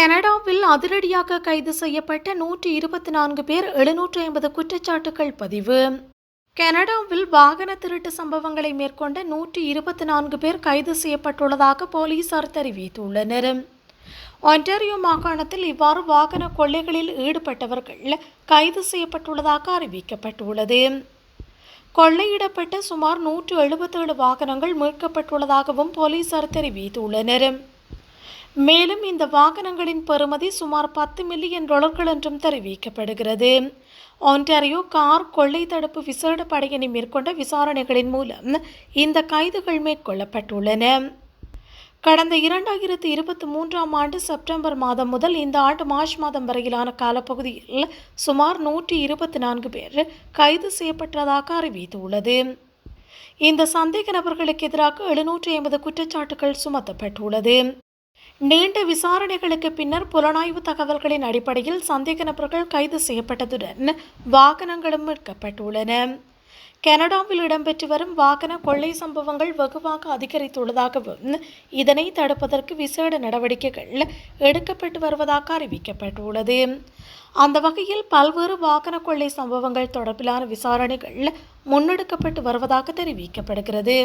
கனடாவில் அதிரடியாக கைது செய்யப்பட்ட நூற்றி இருபத்தி நான்கு பேர் எழுநூற்று ஐம்பது குற்றச்சாட்டுகள் பதிவு. கனடாவில் வாகன திருட்டு சம்பவங்களை மேற்கொண்ட நூற்றி இருபத்தி நான்கு பேர் கைது செய்யப்பட்டுள்ளதாக போலீசார் தெரிவித்துள்ளனர். ஒன்டாரியோ மாகாணத்தில் இவ்வாறு வாகன கொள்ளைகளில் ஈடுபட்டவர்கள் கைது செய்யப்பட்டுள்ளதாக அறிவிக்கப்பட்டுள்ளது. கொள்ளையிடப்பட்ட சுமார் நூற்று எழுபத்தேழு வாகனங்கள் மீட்கப்பட்டுள்ளதாகவும் போலீசார் தெரிவித்துள்ளனர். மேலும் இந்த வாகனங்களின் பெறுமதி சுமார் பத்து மில்லியன் டாலர்கள் என்றும் தெரிவிக்கப்படுகிறது. ஒன்டாரியோ கார் கொள்ளை தடுப்பு விசேட படையினை மேற்கொண்ட விசாரணைகளின் மூலம் இந்த கைதுகள் மேற்கொள்ளப்பட்டுள்ளன. கடந்த இரண்டாயிரத்தி இருபத்தி மூன்றாம் ஆண்டு செப்டம்பர் மாதம் முதல் இந்த ஆண்டு மார்ச் மாதம் வரையிலான காலப்பகுதியில் சுமார் நூற்றி இருபத்தி நான்கு பேர் கைது செய்யப்பட்டதாக அறிவித்துள்ளது. இந்த சந்தேக நபர்களுக்கு எதிராக எழுநூற்றி ஐம்பது குற்றச்சாட்டுகள் சுமத்தப்பட்டுள்ளது. நீண்ட விசாரணைகளுக்கு பின்னர் புலனாய்வு தகவல்களின் அடிப்படையில் சந்தேக நபர்கள் கைது செய்யப்பட்டதுடன் வாகனங்களும் மீட்கப்பட்டுள்ளன. கனடாவில் இடம்பெற்று வரும் வாகன கொள்ளை சம்பவங்கள் வெகுவாக அதிகரித்துள்ளதாகவும் இதனை தடுப்பதற்கு விசேட நடவடிக்கைகள் எடுக்கப்பட்டு வருவதாக அறிவிக்கப்பட்டுள்ளது. அந்த வகையில் பல்வேறு வாகன கொள்ளை சம்பவங்கள் தொடர்பிலான விசாரணைகள் முன்னெடுக்கப்பட்டு வருவதாக தெரிவிக்கப்படுகிறது.